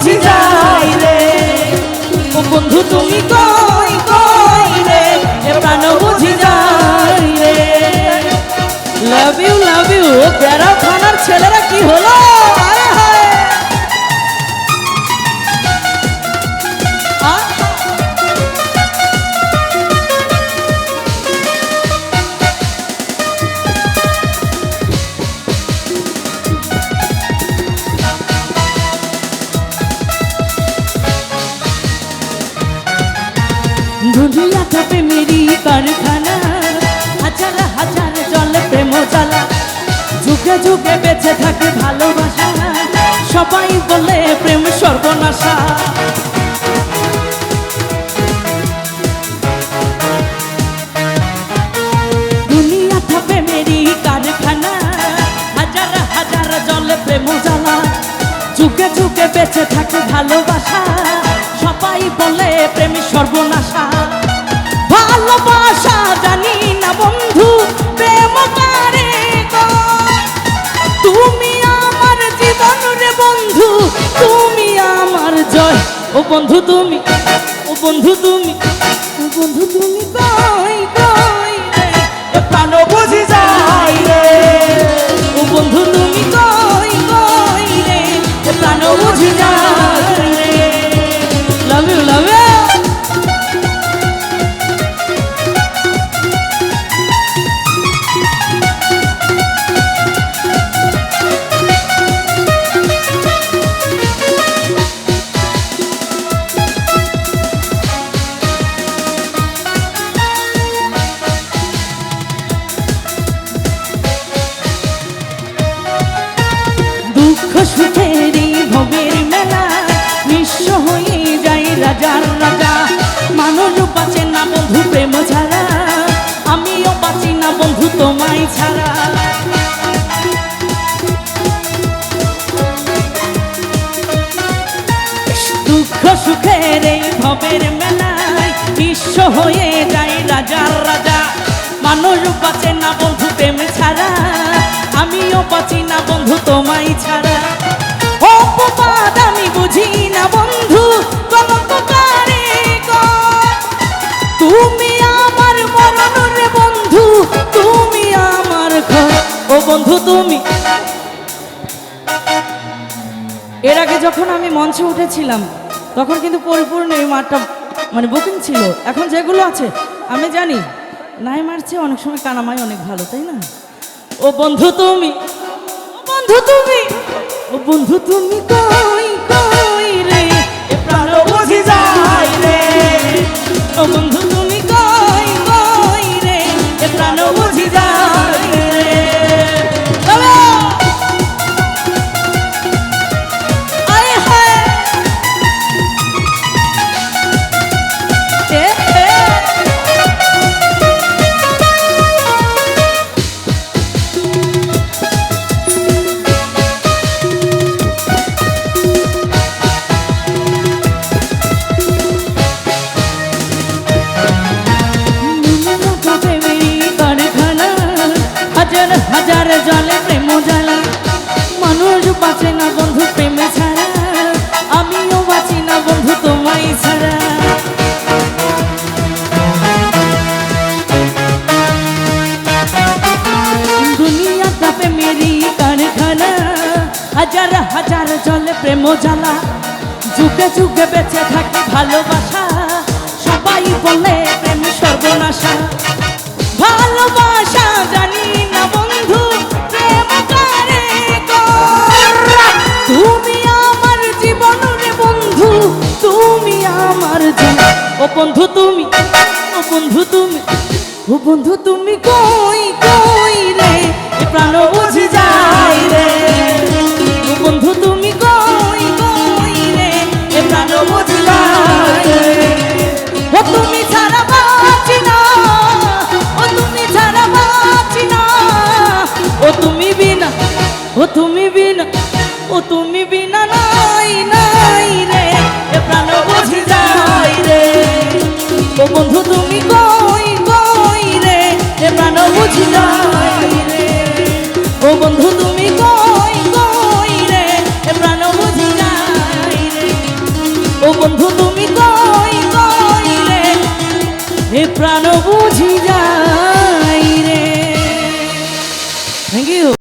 বুঝি যাই রে। ও বন্ধু, তুমি কই কই রে? এ প্রাণ বুঝি যাই রে। লাভ ইউ লাভ ইউ বেড়া থানার ছেলেরা কি হলো? প্রেমেরই কারখানা হাজার হাজার জলে প্রেম জ্বালা যুগে যুগে বেঁচে থাকে ভালোবাসা সবাই বলে প্রেম সর্বনাশা কারখানা হাজার প্রেম যুগে বেঁচে থাকে ভালোবাসা সবাই বলে প্রেম সর্বনাশা ও বন্ধু তুমি ও বন্ধু তুমি ও বন্ধু তুমি কই হয়ে যায় রাজা বাঁচে না বন্ধু প্রেম ছাড়া আমিও বাঁচি না বন্ধু তোমায় ছাড়া। তুমি। এর আগে যখন আমি মঞ্চে উঠেছিলাম, তখন কিন্তু পরিপূর্ণ এই মাঠটা মানে বুকিং ছিল। এখন যেগুলো আছে, আমি জানি। নাই মারছে অনেক সময় কানামাই অনেক ভালো, তাই না? ও বন্ধু তুমি বন্ধু তুমি, ও বন্ধু তুমি কই কই রে? প্রাণ বুঝি যায় রে। ও বন্ধু হাজার জলে প্রেম জ্বালা। মানুষ বাঁচে না বন্ধু, প্রেমে ছাড়া। আমিও বাঁচি না বন্ধু, তোমায় ছাড়া। হাজার হাজার জলে প্রেম জ্বালা। যুগে যুগে বেঁচে থাকে ভালোবাসা। সবাই বলে প্রেম সর্বনাশা। ভালোবাসা জানি বন্ধু তুমি, ও বন্ধু তুমি, ও বন্ধু তুমি কই কই রে? প্রাণ বুঝি যাই রে। ও বন্ধু তুমি কই কই রে? প্রাণ বুঝে যাই ও তুমি ছাড়া বাঁচি না, ও তুমি ছাড়া বাঁচি না। ও তুমি বিনা, ও তুমি বিনা, ও তুমি বিনা না। বন্ধু তুমি কই কই রে হে প্রাণ বুঝি যাই রে থ্যাংক ইউ